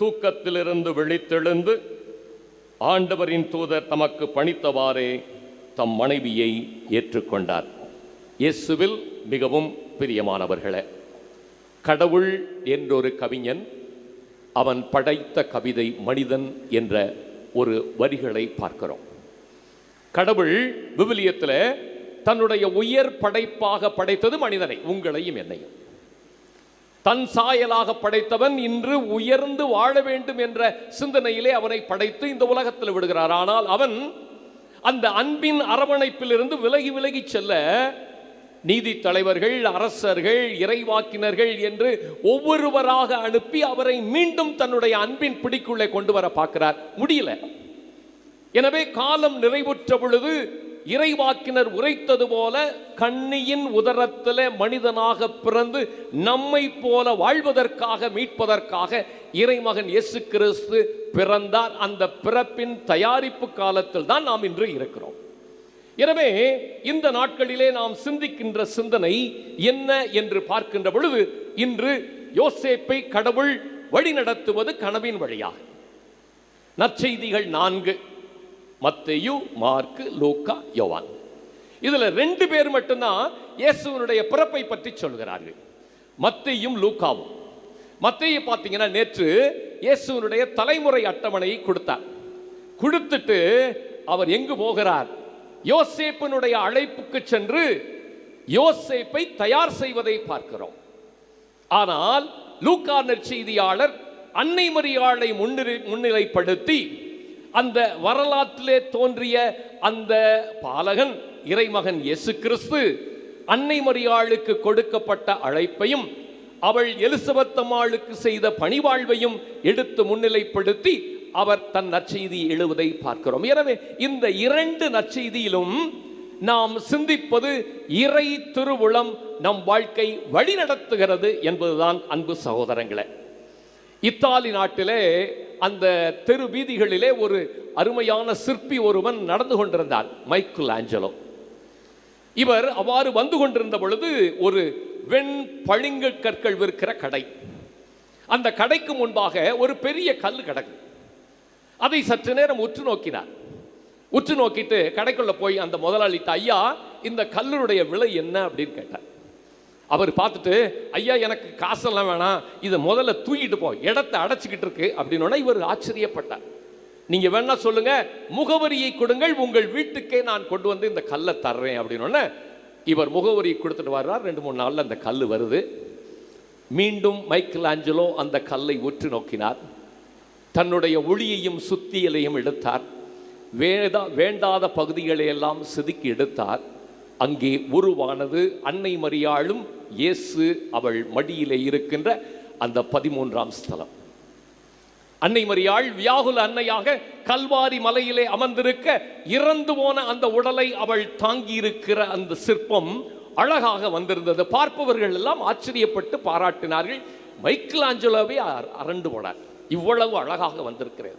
தூக்கத்திலிருந்து விழித்தெழுந்து ஆண்டவரின் தூதர் தமக்கு பணித்தவாறே தம் மனைவியை ஏற்றுக்கொண்டார். இயேசுவில் மிகவும் பிரியமானவர்களே கடவுள் என்றொரு கவிஞன் அவன் படைத்த கவிதை மனிதன் என்ற ஒரு வரிகளை பார்க்கிறோம். கடவுள் விவிலியத்தில் தன்னுடைய உயர் படைப்பாக படைத்தது மனிதனை உங்களையும் என்னையும். தன் சாயலாக படைத்தவன் இன்று உயர்ந்து வாழ வேண்டும் என்ற சிந்தனையிலே அவனை படைத்து இந்த உலகத்தில் விடுகிறார். ஆனால் அவன் அந்த அன்பின் அரவணைப்பிலிருந்து விலகி விலகி செல்ல நீதி தலைவர்கள் அரசர்கள் இறைவாக்கினர்கள் என்று ஒவ்வொருவராக அனுப்பி அவரை மீண்டும் தன்னுடைய அன்பின் பிடிக்குள்ளே கொண்டு வர பார்க்கிறார். முடியல. எனவே காலம் நிறைவுற்ற பொழுது இறைவாக்கினர் உரைத்தது போல கண்ணியின் உதரத்தில் மனிதனாக பிறந்து நம்மை போல வாழ்வதற்காக மீட்பதற்காக இறைமகன் இயேசு கிறிஸ்து பிறந்தார். அந்த பிறப்பின் தயாரிப்பு காலத்தில் தான் நாம் இன்று இருக்கிறோம். எனவே இந்த நாட்களிலே நாம் சிந்திக்கின்ற சிந்தனை என்ன என்று பார்க்கின்ற பொழுது இன்று யோசேப்பை கடவுள் வழிநடத்துவது கனவின் வழியாக நற்செய்திகள் நான்கு. மத்தையு மார்க்கு லூக்கா யோவான். இதில் ரெண்டு பேர் மட்டும்தான் இயேசுவனுடைய பிறப்பை பற்றி சொல்கிறார்கள். மத்தையும் லூக்காவும். மத்தையை பார்த்தீங்கன்னா நேற்று இயேசுவனுடைய தலைமுறை அட்டவணையை கொடுத்தார். கொடுத்துட்டு அவர் எங்கு போகிறார்? யோசேப்பினுடைய அழைப்புக்கு சென்று யோசேப்பை தயார் செய்வதை பார்க்கிறோம். ஆனால் லூக்கா நற்செய்தியாளர் அன்னை மரியாளை முன்னிலை முன்னிலைப்படுத்தி அந்த வரலாற்றிலே தோன்றிய அந்த பாலகன் இறைமகன் இயேசு கிறிஸ்து அன்னை மரியாளுக்கு கொடுக்கப்பட்ட அழைப்பையும் அவள் எலிசபெத் அம்மாளுக்கு செய்த பணிவாழ்வையும் எடுத்து முன்னிலைப்படுத்தி அவர் தன் நற்செய்தி எழுவதை பார்க்கிறோம். எனவே இந்த இரண்டு நற்செய்தியிலும் நாம் சிந்திப்பது இறை திருவுளம் நம் வாழ்க்கை வழிநடத்துகிறது என்பதுதான் அன்பு சகோதரங்களே. இத்தாலி நாட்டிலே அந்த தெரு வீதிகளிலே ஒரு அருமையான சிற்பி ஒருவன் நடந்து கொண்டிருந்தார் மைக்கேல் ஆஞ்சலோ இவர் அவ்வாறு வந்து கொண்டிருந்த பொழுது ஒரு வெண் பளிங்கு கற்கள் விற்கிற கடை. அந்த கடைக்கு முன்பாக ஒரு பெரிய கல் கிடக்கு. அதை சற்று நேரம் உற்று நோக்கினார். உற்று நோக்கிட்டு கடைக்குள்ள போய் அந்த முதலாளிட்ட ஐயா இந்த கல்லுடைய விலை என்ன? அப்படின்னு கேட்டார். அவர் பார்த்துட்டு ஐயா எனக்கு காசெல்லாம் வேணாம். இதை முதல்ல தூக்கிட்டு போ. இடத்தை அடைச்சிக்கிட்டு இருக்கு. அப்படின்னு இவர் ஆச்சரியப்பட்டார். நீங்கள் வேணா சொல்லுங்க. முகவரியை கொடுங்கள். உங்கள் வீட்டுக்கே நான் கொண்டு வந்து இந்த கல்லை தர்றேன். அப்படின்னோடனே இவர் முகவரி கொடுத்துட்டு வர்றார். ரெண்டு மூணு நாளில் அந்த கல் வருது. மீண்டும் மைக்கேல் ஆஞ்சலோ அந்த கல்லை உற்று நோக்கினார். தன்னுடைய ஒளியையும் சுத்தியலையும் எடுத்தார். வேதா வேண்டாத பகுதிகளை எல்லாம் செதுக்கி எடுத்தார். அங்கே உருவானது அன்னை மரியாளும் இயேசு அவள் மடியிலே இருக்கின்ற அந்த பதிமூன்றாம் ஸ்தலம். அன்னை மரியாள் வியாகுல அன்னையாக கல்வாரி மலையிலே அமர்ந்திருக்க இறந்து போன அந்த உடலை அவள் தாங்கி இருக்கிற அந்த சிற்பம் அழகாக வந்திருந்தது. பார்ப்பவர்கள் எல்லாம் ஆச்சரியப்பட்டு பாராட்டினார்கள். மைக்கேல் ஆஞ்சலோவே அரண்டு போனார். இவ்வளவு அழகாக வந்திருக்கிறது.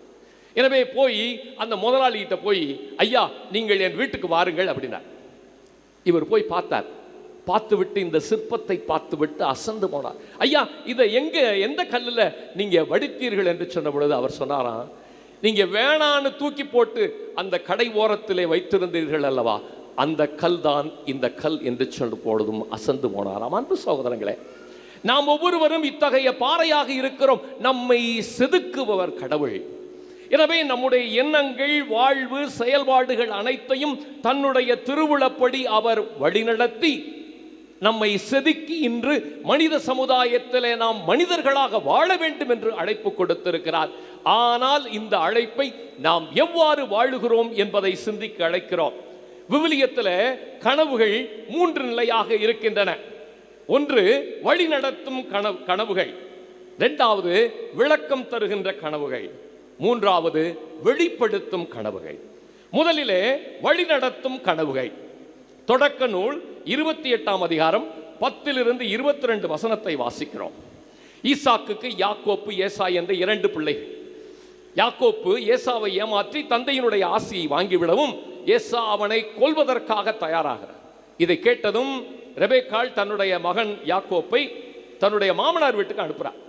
எனவே போய் அந்த முதலாளிகிட்ட போய் ஐயா நீங்கள் என் வீட்டுக்கு வாருங்கள் அப்படின்னார். இவர் போய் பார்த்தார். பார்த்துவிட்டு இந்த சிற்பத்தை பார்த்துவிட்டு அசந்து போனார். ஐயா இதை எங்க எந்த கல்லில் நீங்க வடித்தீர்கள் என்று சொன்ன பொழுது அவர் சொன்னாராம் நீங்க வேணான்னு தூக்கி போட்டு அந்த கடை ஓரத்திலே வைத்திருந்தீர்கள் அல்லவா? அந்த கல் தான் இந்த கல் என்று சொன்ன பொழுதும் அசந்து போனாராம். அன்பு சகோதரங்களே நாம் ஒவ்வொருவரும் இத்தகைய பாறையாக இருக்கிறோம். நம்மை செதுக்குபவர் கடவுள். எனவே நம்முடைய எண்ணங்கள் வாழ்வு செயல்பாடுகள் அனைத்தையும் தன்னுடைய திருவுளப்படி அவர் வழிநடத்தி நம்மை செதுக்கி இன்று மனித சமுதாயத்திலே நாம் மனிதர்களாக வாழ வேண்டும் என்று அழைப்பு கொடுத்திருக்கிறார். ஆனால் இந்த அழைப்பை நாம் எவ்வாறு வாழுகிறோம் என்பதை சிந்திக்க அழைக்கிறோம். விவிலியத்தில் கனவுகள் மூன்று நிலையாக இருக்கின்றன. ஒன்று வழிநடத்தும் கனவு கனவுகள். இரண்டாவது விளக்கம் தருகின்ற கனவுகள். மூன்றாவது வெளிப்படுத்தும் கனவுகள். முதலிலே வழிநடத்தும் கனவுகள். தொடக்க நூல் இருபத்தி எட்டாம் அதிகாரம் பத்திலிருந்து இருபத்தி ரெண்டு வசனத்தை வாசிக்கிறோம். ஈசாக்குக்கு யாக்கோப்பு ஏசா என்ற இரண்டு பிள்ளைகள். யாக்கோப்பு ஏசாவை ஏமாற்றி தந்தையினுடைய ஆசியை வாங்கிவிடவும் ஏசா அவனை கொல்வதற்காக தயாராகிறார். இதை கேட்டதும் ரெபேக்கால் தன்னுடைய மகன் யாக்கோப்பை தன்னுடைய மாமனார் வீட்டுக்கு அனுப்புறார்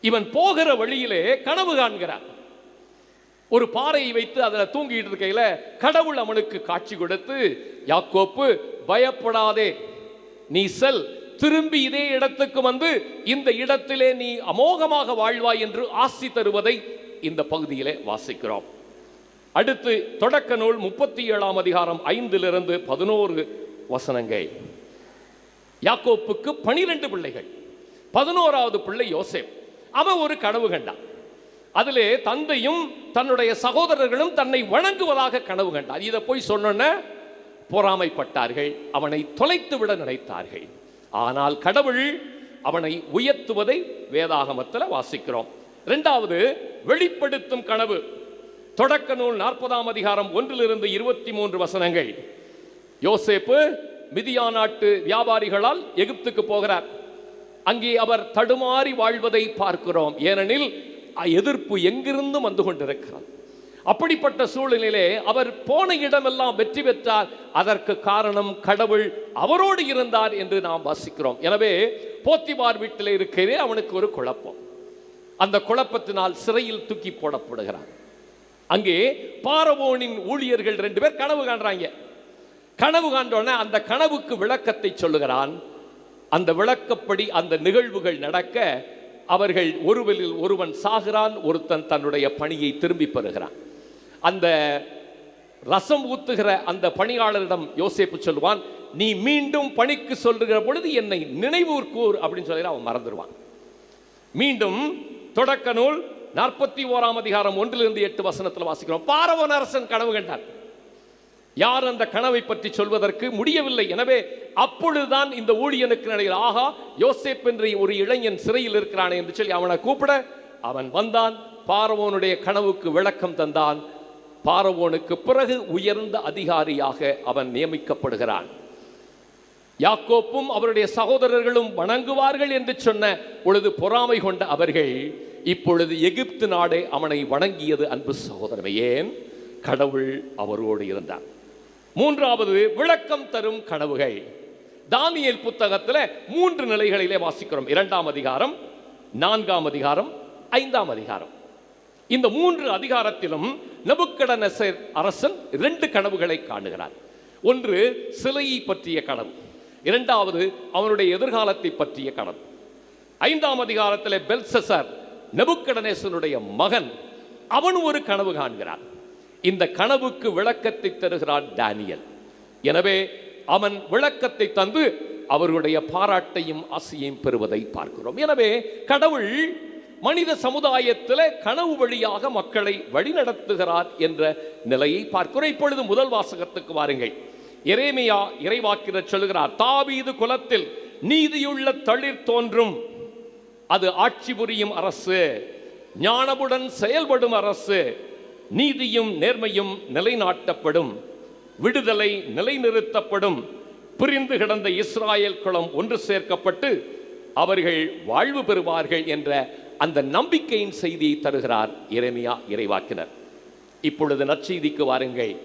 இவன் போகிற வழியிலே கனவு காண்கிறான் ஒரு பாறையை வைத்து அதில் தூங்கிட்டு இருக்கையில் கடவுள் அவனுக்கு காட்சி கொடுத்து யாக்கோப்பு பயப்படாதே. நீ செல். திரும்பி இதே இடத்துக்கு வந்து இந்த இடத்திலே நீ அமோகமாக வாழ்வாய் என்று ஆசி தருவதை இந்த பகுதியிலே வாசிக்கிறோம். அடுத்து தொடக்க நூல் முப்பத்தி ஏழாம் அதிகாரம் ஐந்திலிருந்து பதினோரு வசனங்கள். யாக்கோப்புக்கு பனிரெண்டு பிள்ளைகள். பதினோராவது பிள்ளை யோசேப். அவன் ஒரு கனவு கண்டான். அதிலே தந்தையும் தன்னுடைய சகோதரர்களும் தன்னை வணங்குவதாக கனவு கண்டார். இதை போய் சொன்னோன்ன பொறாமைப்பட்டார்கள் அவனை தொலைத்து விட நினைத்தார்கள். ஆனால் கடவுள் அவனை உயர்த்துவதை வேதாகமத்தில் வாசிக்கிறோம். இரண்டாவது வெளிப்படுத்தும் கனவு. தொடக்க நூல் நாற்பதாம் அதிகாரம் ஒன்றிலிருந்து இருபத்தி மூன்று வசனங்கள். யோசேப்பு மிதியா நாட்டு வியாபாரிகளால் எகிப்துக்கு போகிறார். அங்கே அவர் தடுமாறி வாழ்வதை பார்க்கிறோம். ஏனெனில் எதிர்ப்பு எங்கிருந்தும் வந்து கொண்டிருக்கிறது. அப்படிப்பட்ட சூழ்நிலையிலே அவர் போன இடமெல்லாம் வெற்றி பெற்றார். அதற்கு காரணம் கடவுள் அவரோடு இருந்தார் என்று நாம் வாசிக்கிறோம். எனவே போத்திபார் வீட்டில் இருக்கிறே அவனுக்கு ஒரு குழப்பம். அந்த குழப்பத்தினால் சிறையில் தூக்கி போடப்படுகிறார் அங்கே பாரவோனின் ஊழியர்கள் ரெண்டு பேர் கனவு காண்றாங்க. கனவு காண்டோன்னே அந்த கனவுக்கு விளக்கத்தை சொல்லுகிறான். அந்த விளக்கப்படி அந்த நிகழ்வுகள் நடக்க அவர்கள் ஒருவரில் ஒருவன் சாகிறான் ஒருத்தன் தன்னுடைய பணியை திரும்பி பெறுகிறான். அந்த ரசம் ஊத்துகிற அந்த பணியாளரிடம் யோசிப்பு சொல்லுவான் நீ மீண்டும் பணிக்கு சொல்லுகிற பொழுது என்னை நினைவூர் கூர் அப்படின்னு சொல்லி அவன் மறந்துடுவான். மீண்டும் தொடக்க நூல் நாற்பத்தி ஓராம் அதிகாரம் ஒன்றிலிருந்து எட்டு வசனத்தில் வாசிக்கிறோம். பாரவன் அரசன் கனவு கண்டான். யார் அந்த கனவை பற்றி சொல்வதற்கு முடியவில்லை. எனவே அப்பொழுதுதான் இந்த ஊழியனுக்கு நடையில் ஆகா யோசேப் என்ற ஒரு இளைஞன் சிறையில் இருக்கிறானே என்று சொல்லி அவனை கூப்பிட அவன் வந்தான். பாரவோனுடைய கனவுக்கு விளக்கம் தந்தான். பாரவோனுக்கு பிறகு உயர்ந்த அதிகாரியாக அவன் நியமிக்கப்படுகிறான். யாக்கோப்பும் அவருடைய சகோதரர்களும் வணங்குவார்கள் என்று சொன்ன பொழுது பொறாமை கொண்ட அவர்கள் இப்பொழுது எகிப்து நாடே அவனை வணங்கியது அன்பு சகோதரமே ஏன்? கடவுள் அவரோடு இருந்தார். மூன்றாவது விளக்கம் தரும் கனவுகள். தானியல் புத்தகத்தில் மூன்று நிலைகளிலே வாசிக்கிறோம். இரண்டாம் அதிகாரம் நான்காம் அதிகாரம் ஐந்தாம் அதிகாரம். இந்த மூன்று அதிகாரத்திலும் நபுக்கடனசர் அரசன் இரண்டு கனவுகளை காணுகிறார். ஒன்று சிலையை பற்றிய கனவு. இரண்டாவது அவனுடைய எதிர்காலத்தை பற்றிய கனவு. ஐந்தாம் அதிகாரத்தில் பெல்சசர் நெபுக்கடனேசனுடைய மகன் அவன் ஒரு கனவு காண்கிறான் இந்த கனவுக்கு விளக்கத்தை தருகிறான் டேனியல். எனவே அவன் விளக்கத்தை தந்து அவர்களுடைய பாராட்டையும் ஆசையும் பெறுவதை பார்க்கிறோம். எனவே கடவுள் மனித சமுதாயத்தில் கனவு வழியாக மக்களை வழிநடத்துகிறார் என்ற நிலையை பார்க்கிறோம். இப்பொழுது முதல் வாசகத்துக்கு வாருங்கள். இறைமையா இறைவாக்கிற சொல்கிறார் தாவீது குலத்தில் நீதியுள்ள தளிர் தோன்றும். அது ஆட்சி புரியும் அரசு ஞானமுடன் செயல்படும் அரசு நீதியும் நேர்மையும் நிலைநாட்டப்படும். விடுதலை நிலைநிறுத்தப்படும். பிரிந்து கிடந்த இஸ்ராயேல் குளம் ஒன்று சேர்க்கப்பட்டு அவர்கள் வாழ்வு பெறுவார்கள் என்ற அந்த நம்பிக்கையின் செய்தியை தருகிறார் இறைமையா இறைவாக்கினர். இப்பொழுது நற்செய்திக்கு வாருங்கள்.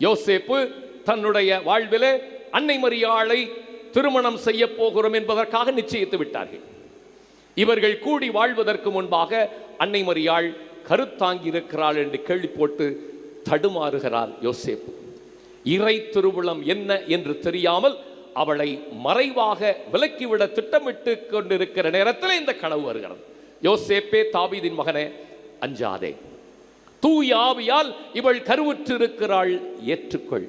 யோசேப்பு தன்னுடைய வாழ்விலே அன்னை மரியாளை திருமணம் செய்ய போகிறோம் என்பதற்காக நிச்சயித்து விட்டார்கள். இவர்கள் கூடி வாழ்வதற்கு முன்பாக அன்னை மரியாள் கருத்தாங்கி இருக்கிறாள் என்று கேள்வி போட்டு தடுமாறுகிறார் யோசேப்பு இறை திருவுளம் என்ன என்று தெரியாமல் அவளை மறைவாக விலக்கிவிட திட்டமிட்டு கொண்டிருக்கிற நேரத்தில் இந்த கனவு வருகிறது. யோசேப்பே தாபீதின் மகனே அஞ்சாதே. தூயாவியால் இவள் கருவுற்றிருக்கிறாள் ஏற்றுக்கொள்.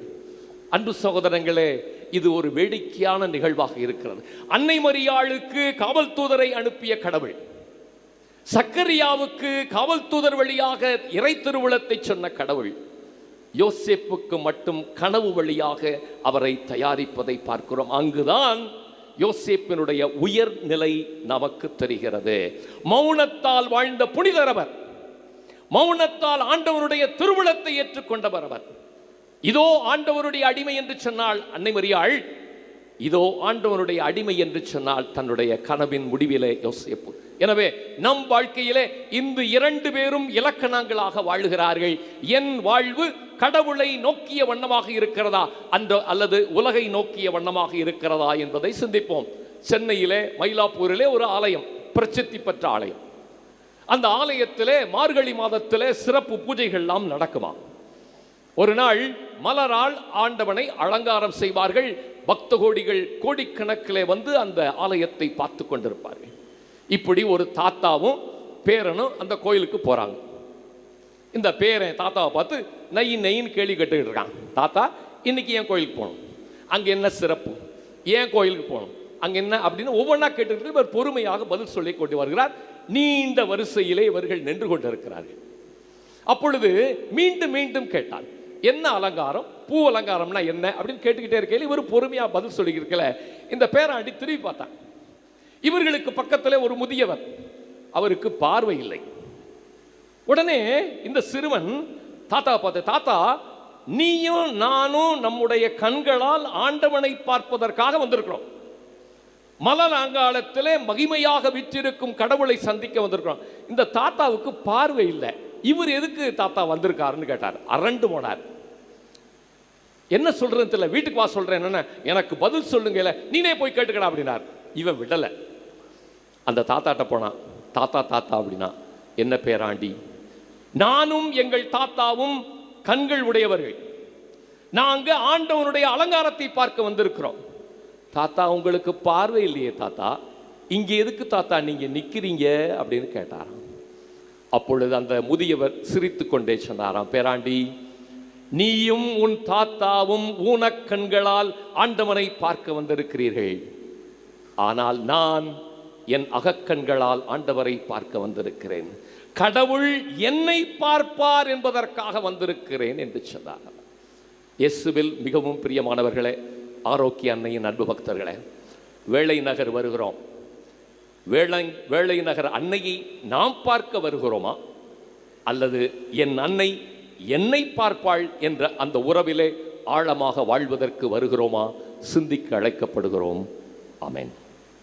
அன்பு சகோதரங்களே இது ஒரு வேடிக்கையான நிகழ்வாக இருக்கிறது. அன்னை மரியாளுக்கு காவல் தூதரை அனுப்பிய கடவுள். சக்கரியாவுக்கு காவல் தூதர் வழியாக இறை திருவுளத்தை சொன்ன கடவுள் யோசேப்புக்கு மட்டும் கனவு வழியாக அவரை தயாரிப்பதை பார்க்கிறோம். அங்குதான் யோசேப்பினுடைய உயர்நிலை நமக்கு தெரிகிறது. மௌனத்தால் வாழ்ந்த புனிதரவர் மௌனத்தால் ஆண்டவருடைய திருவுளத்தை ஏற்றுக்கொண்டவர் அவர். இதோ ஆண்டவருடைய அடிமை என்று சொன்னால் அன்னை மரியாள் இதோ ஆண்டவனுடைய அடிமை என்று சொன்னால் தன்னுடைய கனவின் முடிவிலே யோசிப்பு. எனவே நம் வாழ்க்கையிலே இந்த இரண்டு பேரும் இலக்கணங்களாக வாழுகிறார்கள். என் வாழ்வு கடவுளை நோக்கிய வண்ணமாக இருக்கிறதா? அந்த அல்லது உலகை நோக்கிய வண்ணமாக இருக்கிறதா என்பதை சிந்திப்போம். சென்னையிலே மயிலாப்பூரிலே ஒரு ஆலயம் பிரசித்தி பெற்ற ஆலயம். அந்த ஆலயத்திலே மார்கழி மாதத்திலே சிறப்பு பூஜைகள்லாம் நடக்குமா? ஒரு நாள் மலரால் ஆண்டவனை அலங்காரம் செய்வார்கள். பக்த கோடிகள் கோடிக்கணக்கிலே வந்து அந்த ஆலயத்தை பார்த்து கொண்டிருப்பார்கள். இப்படி ஒரு தாத்தாவும் பேரனும் அந்த கோயிலுக்கு போகிறாங்க இந்த பேரன் தாத்தாவை பார்த்து நை நைன்னு கேள்வி கேட்டுக்கிட்டு இருக்கான். தாத்தா இன்னைக்கு ஏன் கோயிலுக்கு போகணும்? அங்கே என்ன சிறப்பு? ஏன் கோயிலுக்கு போகணும்? அங்கே என்ன? அப்படின்னு ஒவ்வொன்றா கேட்டுக்கிட்டு இவர் பொறுமையாக பதில் சொல்லி கொண்டு வருகிறார். நீண்ட வரிசையிலே இவர்கள் நின்று கொண்டிருக்கிறார்கள். அப்பொழுது மீண்டும் மீண்டும் கேட்டார் என்ன அலங்காரம்? பூ அலங்காரம்னா என்ன? அப்படின்னு கேட்டுக்கிட்டே இருக்கையில் இவர் பொறுமையாக பதில் சொல்லியிருக்கல இந்த பேராண்டி திரும்பி பார்த்தான். இவர்களுக்கு பக்கத்தில் ஒரு முதியவர். அவருக்கு பார்வை இல்லை. உடனே இந்த சிறுவன் தாத்தாவை பார்த்து தாத்தா நீயும் நானும் நம்முடைய கண்களால் ஆண்டவனை பார்ப்பதற்காக வந்திருக்கிறோம். மலராங்காலத்திலே மகிமையாக விற்றிருக்கும் கடவுளை சந்திக்க வந்திருக்கிறோம். இந்த தாத்தாவுக்கு பார்வை இல்லை. இவர் எதுக்கு தாத்தா வந்திருக்காருன்னு கேட்டார். அரண்டு போனார். என்ன சொல்றதுன்னு தெரியல. வீட்டுக்கு வா சொல்றேன். என்ன எனக்கு பதில் சொல்லுங்கல நீனே போய் கேட்டுக்கடா அப்படின்னார். இவன் விடலை. அந்த தாத்தாட்ட போனான் தாத்தா தாத்தா அப்படின்னா என்ன பேராண்டி? நானும் எங்கள் தாத்தாவும் கண்கள் உடையவர்கள். நாங்க ஆண்டவனுடைய அலங்காரத்தை பார்க்க வந்திருக்கிறோம். தாத்தா உங்களுக்கு பார்வை இல்லையே தாத்தா? இங்க எதுக்கு தாத்தா நீங்க நிக்கிறீங்க? அப்படின்னு கேட்டாராம். அப்பொழுது அந்த முதியவர் சிரித்து கொண்டே சொன்னாராம் பேராண்டி நீயும் உன் தாத்தாவும் ஊனக்கண்களால் ஆண்டவனை பார்க்க வந்திருக்கிறீர்கள். ஆனால் நான் என் அகக்கண்களால் ஆண்டவரை பார்க்க வந்திருக்கிறேன். கடவுள் என்னை பார்ப்பார் என்பதற்காக வந்திருக்கிறேன் என்று சொன்னார். இயேசுவில் மிகவும் பிரியமானவர்களே ஆரோக்கிய அன்னையின் அன்பு பக்தர்களே வேளை நகர் வருகிறோம். வேளை வேளை நகர் அன்னையை நாம் பார்க்க வருகிறோமா? அல்லது என் அன்னை என்னை பார்ப்பாள் என்ற அந்த உறவிலே ஆழமாக வாழ்வதற்கு வருகிறோமா? சிந்திக்க அழைக்கப்படுகிறோம். அமேன்